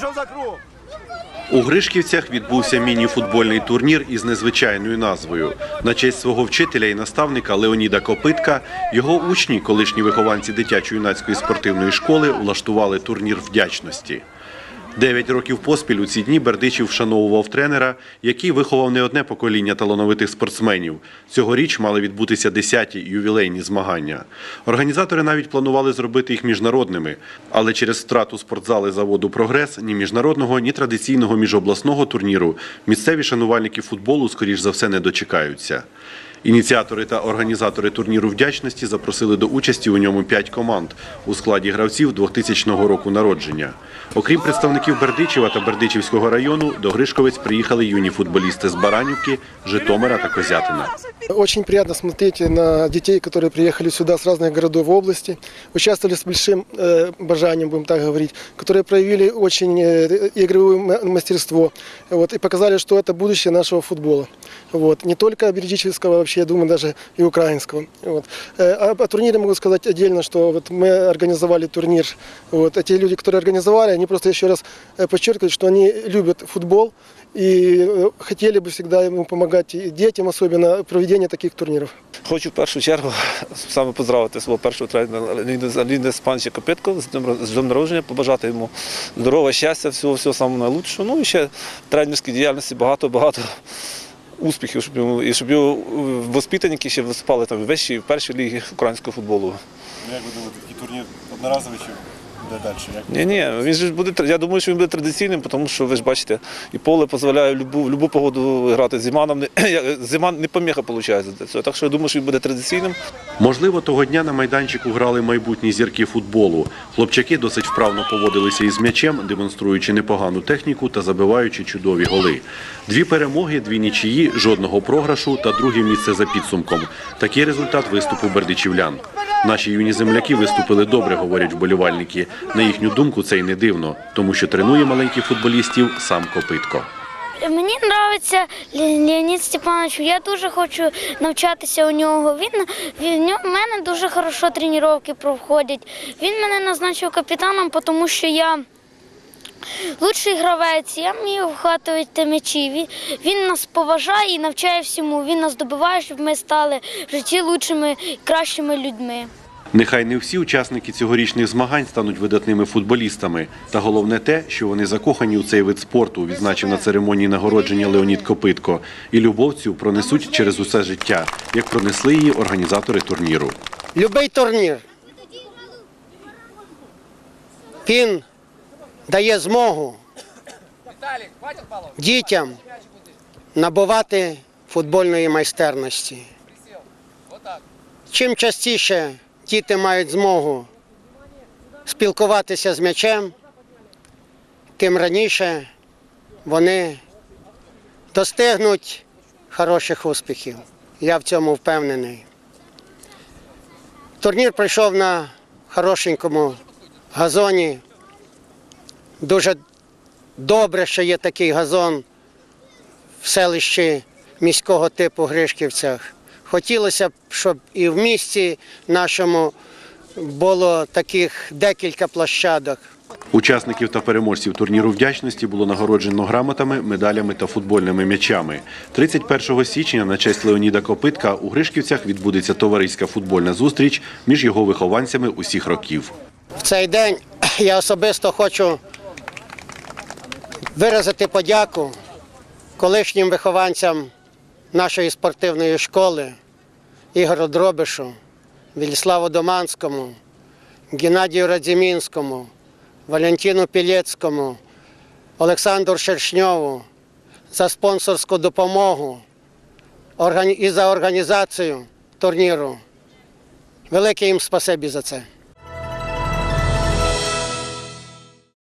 вийшов за круг. У Гришківцях відбувся міні-футбольний турнір із незвичайною назвою. На честь свого вчителя і наставника Леоніда Копитка його учні, колишні вихованці дитячо-юнацької спортивної школи, влаштували турнір вдячності. Дев'ять років поспіль у ці дні Бердичів вшановував тренера, який виховав не одне покоління талановитих спортсменів. Цьогоріч мали відбутися десяті ювілейні змагання. Організатори навіть планували зробити їх міжнародними, але через втрату спортзали заводу Прогрес ні міжнародного, ні традиційного міжобласного турніру місцеві шанувальники футболу, скоріш за все, не дочекаються. Ініціатори та організатори турніру вдячності запросили до участі у ньому п'ять команд у складі гравців 2000 року народження. Окрім представників Бердичева та Бердичівського району, до Гришковець приїхали юні футболісти з Баранівки, Житомира та Козятина. Очень приятно смотреть на детей, которые приехали сюда с разных городов области, участвовали с большим э, обожанием, будем так говорить, которые проявили очень э, игровое м- мастерство вот, и показали, что это будущее нашего футбола. Вот. Не только бердичевского, вообще, я думаю, даже и украинского. Вот. Э, а о турнире могу сказать отдельно, что вот мы организовали турнир. Вот. А те люди, которые организовали, они просто еще раз э, подчеркивают, что они любят футбол, и э, хотели бы всегда ему помогать и детям, особенно проведение таких турниров. Хочу в першу чергу саме поздравити свого першого тренера Леоніда- Леоніда Спановича Копитко з днем, з днем народження, побажати йому здоров'я, щастя, всього, всього самого найкращого. Ну і ще тренерській діяльності багато-багато успіхів, щоб і щоб його воспитанники ще виступали там в вищій, в першій лігі українського футболу. Ну, Як ви думаєте, такий турнір одноразовий чи буде далі? Як? Ні, ні, він ж буде. Я думаю, що він буде традиційним, тому що ви ж бачите, і поле дозволяє в любу, в любу погоду грати. Зима нам не зима не поміха виходить для цього. Так що я думаю, що він буде традиційним. Можливо, того дня на майданчику грали майбутні зірки футболу. Хлопчаки досить вправно поводилися із м'ячем, демонструючи непогану техніку та забиваючи чудові голи. Дві перемоги, дві нічиї, жодного програшу та друге місце за підсумком. Такий результат виступу бердичівлян. Наші юні земляки виступили добре, говорять вболівальники. На їхню думку, це й не дивно, тому що тренує маленьких футболістів сам Копитко. Мені подобається Леонід Степанович. Я дуже хочу навчатися у нього. Він, в нього- мене дуже хорошо тренування проходять. Він мене назначив капітаном, тому що я лучший гравець. Я вмію вхватувати м'ячі. Він, він нас поважає і навчає всьому. Він нас добиває, щоб ми стали в житті лучшими, кращими людьми. Нехай не всі учасники цьогорічних змагань стануть видатними футболістами. Та головне те, що вони закохані у цей вид спорту, відзначив на церемонії нагородження Леонід Копитко. І любов цю пронесуть через усе життя, як пронесли її організатори турніру. Любий турнір. Він дає змогу дітям набувати футбольної майстерності. Чим частіше діти мають змогу спілкуватися з м'ячем, тим раніше вони достигнуть хороших успіхів. Я в цьому впевнений. Турнір пройшов на хорошенькому газоні. Дуже добре, що є такий газон в селищі міського типу Гришківцях. Хотілося б, щоб і в місті нашому було таких декілька площадок. Учасників та переможців турніру вдячності було нагороджено грамотами, медалями та футбольними м'ячами. 31 січня на честь Леоніда Копитка у Гришківцях відбудеться товариська футбольна зустріч між його вихованцями усіх років. В цей день я особисто хочу виразити подяку колишнім вихованцям нашої спортивної школи Ігору Дробишу, Вільславу Доманському, Геннадію Радзімінському, Валентину Пілецькому, Олександру Шершньову за спонсорську допомогу і за організацію турніру. Велике їм спасибі за це.